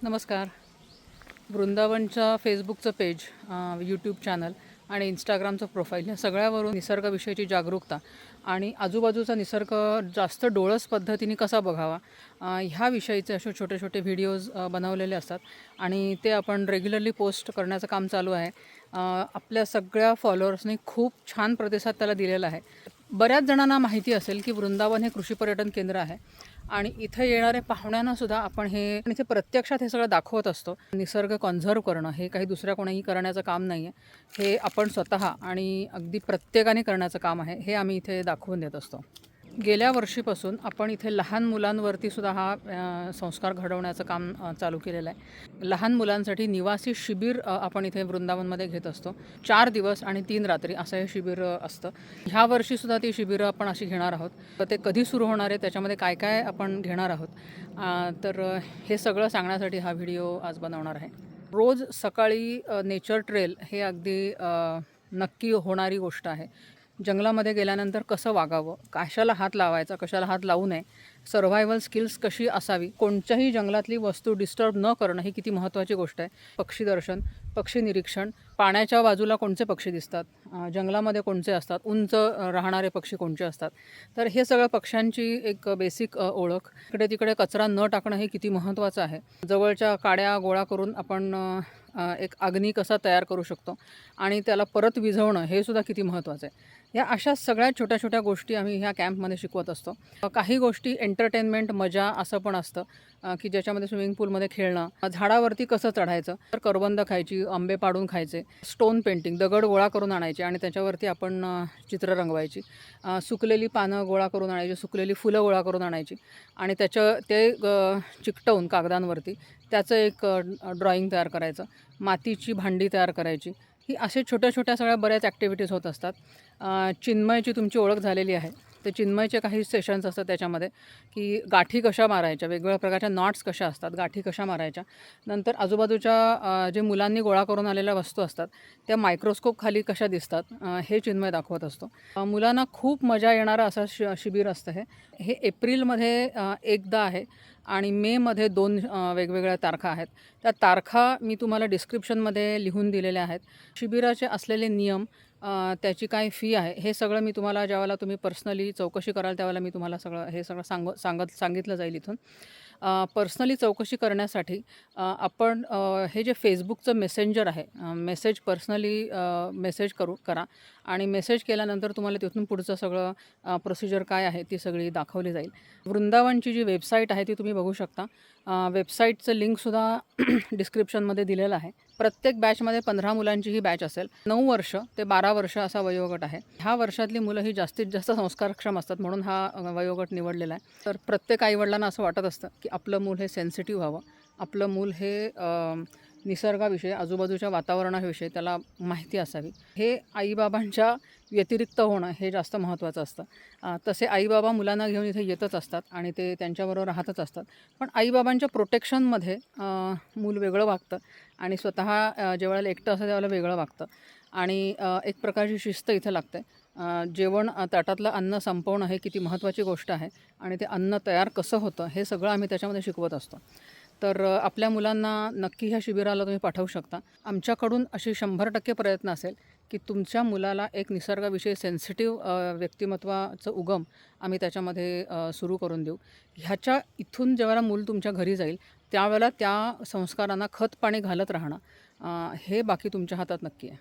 नमस्कार. वृंदावनच्या फेसबुकचं पेज यूट्यूब चॅनल आणि इंस्टाग्रामचं प्रोफाईल या सगळ्यावरून निसर्गाविषयीची जागरूकता आणि आजूबाजूचा निसर्ग जास्त डोळस पद्धतीने कसा बघावा ह्या विषयीचे असे छोटे छोटे व्हिडिओज बनवलेले असतात आणि ते आपण रेग्युलरली पोस्ट करण्याचं काम चालू आहे. आपल्या सगळ्या फॉलोअर्सनी खूप छान प्रतिसाद त्याला दिलेला आहे. बऱ्याच जणांना माहिती असेल की वृंदावन हे कृषी पर्यटन केंद्र आहे आणि इथे येणाऱ्या पाहुण्यांना सुद्धा आपण हे आणि इथे प्रत्यक्षात हे सगळं दाखवत असतो. निसर्ग कॉन्झर्व करणं हे काही दुसऱ्या कोणाही करण्याचं काम नाही आहे हे आपण स्वतः आणि अगदी प्रत्येकाने करण्याचं काम आहे हे आम्ही इथे दाखवून देत असतो. गेल्या वर्षीपासून आपण इथे लहान मुलांवरती सुद्धा हा संस्कार घडवण्याचं काम चालू केलेलं आहे. लहान मुलांसाठी निवासी शिबिर आपण इथे वृंदावनमध्ये घेत असतो. चार दिवस आणि तीन रात्री असं हे शिबिर असतं. ह्या वर्षीसुद्धा ती शिबिरं आपण अशी घेणार आहोत. तर ते कधी सुरू होणार आहे त्याच्यामध्ये काय काय आपण घेणार आहोत? तर हे सगळं सांगण्यासाठी हा व्हिडिओ आज बनवणार आहे. रोज सकाळी नेचर ट्रेल हे अगदी नक्की होणारी गोष्ट आहे. जंगलामध्ये गेल्यानंतर कसं वागावं? कशाला हात लावायचा? कशाला हात लावू नये? सर्व्हायवल स्किल्स कशी असावी? कोणत्याही जंगलातली वस्तू डिस्टर्ब न करणं ही किती महत्त्वाची गोष्ट आहे. पक्षी दर्शन पक्षी निरीक्षण पाण्याच्या बाजूला कोणते पक्षी दिसतात? जंगलामध्ये कोणते असतात? उंच राहणारे पक्षी कोणते असतात? तर हे सगळं पक्ष्यांची एक बेसिक ओळख. इकडे तिकडे कचरा न टाकणं हे किती महत्त्वाचं आहे. जवळच्या काड्या गोळा करून आपण एक अग्नी कसा तयार करू शकतो आणि त्याला परत विझवणं हे सुद्धा किती महत्त्वाचं आहे. या अशा सगळ्या छोट्या छोट्या गोष्टी आम्ही ह्या कॅम्पमध्ये शिकवत असतो. काही गोष्टी एंटरटेनमेंट मजा असं पण असतं. की ज्याच्यामध्ये स्विमिंग पूलमध्ये खेळणं झाडावरती कसं चढायचं तर करवंद खायची आंबे पाडून खायचे स्टोन पेंटिंग दगड गोळा करून आणायचे आणि त्याच्यावरती आपण चित्र रंगवायची. सुकलेली पानं गोळा करून आणायची सुकलेली फुलं गोळा करून आणायची आणि त्याचं ते चिकटवून कागदांवरती त्याचं एक ड्रॉइंग तयार करायचं. मातीची भांडी तयार करायची. ही असे छोट्या छोट्या सगळ्या बऱ्याच ॲक्टिव्हिटीज होत असतात. चिन्मयची तुमची ओळख झालेली आहे. ते चिन्मयचे काही सेशन्स असतात त्याच्यामध्ये की गाठी कशा मारायच्या वेगवेगळ्या प्रकारच्या नॉट्स कशा असतात गाठी कशा मारायच्या. नंतर आजूबाजूच्या जे मुलांनी गोळा करून आलेल्या वस्तू असतात त्या मायक्रोस्कोप खाली कशा दिसतात हे चिन्मय दाखवत असतो. मुलांना खूप मजा येणारं असं शि शिबिर असतं हे. हे एप्रिलमध्ये एकदा आहे आणि मेमध्ये दोन वेगवेगळ्या तारखा आहेत. त्या तारखा मी तुम्हाला डिस्क्रिप्शनमध्ये लिहून दिलेल्या आहेत. शिबिराचे असलेले नियम त्याची काय फी आहे हे सगळं मी तुम्हाला ज्यावेळेला तुम्ही पर्सनली चौकशी कराल त्यावेळेला मी तुम्हाला सगळं हे सगळं सांग सांगत सांगितलं जाईल इथून. पर्सनली चौकशी करण्यासाठी आपण हे जे फेसबुकचं मेसेंजर आहे मेसेज पर्सनली मेसेज करू करा. आणि मेसेज केल्यानंतर तुम्हाला तिथून पुढचं सगळं प्रोसिजर काय आहे ती सगळी दाखवली जाईल. वृंदावनची जी वेबसाईट आहे ती तुम्ही बघू शकता. वेबसाईटचं लिंकसुद्धा डिस्क्रिप्शनमध्ये दिलेलं आहे. प्रत्येक बॅचमध्ये पंधरा मुलांची ही बॅच असेल. नऊ वर्ष ते बारा वर्ष असा वयोगट आहे. ह्या वर्षातली मुलं ही जास्तीत जास्त संस्कारक्षम असतात म्हणून हा वयोगट निवडलेला आहे. तर प्रत्येक आईवडिलांना असं वाटत असतं की आपलं मूल हे सेन्सिटिव्ह व्हावं. आपलं मूल हे निसर्गाविषयी आजूबाजूच्या वातावरणाविषयी त्याला माहिती असावी. हे आईबाबांच्या व्यतिरिक्त होणं हे जास्त महत्त्वाचं असतं. तसे आईबाबा मुलांना घेऊन इथे येतच असतात आणि ते त्यांच्याबरोबर राहतच असतात. पण आईबाबांच्या प्रोटेक्शनमध्ये मूल वेगळं वागतं आणि स्वतः अ, एकटं असतं त्यावेळेला वेगळं वागतं. आणि एक प्रकारची शिस्त इथे लागते. जेवण ताटातलं अन्न संपवणं हे किती महत्त्वाची गोष्ट आहे आणि ते अन्न तयार कसं होतं हे सगळं आम्ही त्याच्यामध्ये शिकवत असतो. तर आपल्या मुलांना नक्की ह्या शिबिराला तुम्ही पाठवू शकता. आमच्याकडून अशी शंभर टक्के प्रयत्न असेल की तुमच्या मुलाला एक निसर्गाविषयी सेन्सिटिव्ह व्यक्तिमत्वाचं उगम आम्ही त्याच्यामध्ये सुरू करून देऊ. ह्याच्या इथून जेव्हा मूल तुमच्या घरी जाईल त्यावेळेला त्या संस्कारांना खत पाणी घालत राहणं हे बाकी तुमच्या हातात नक्की आहे.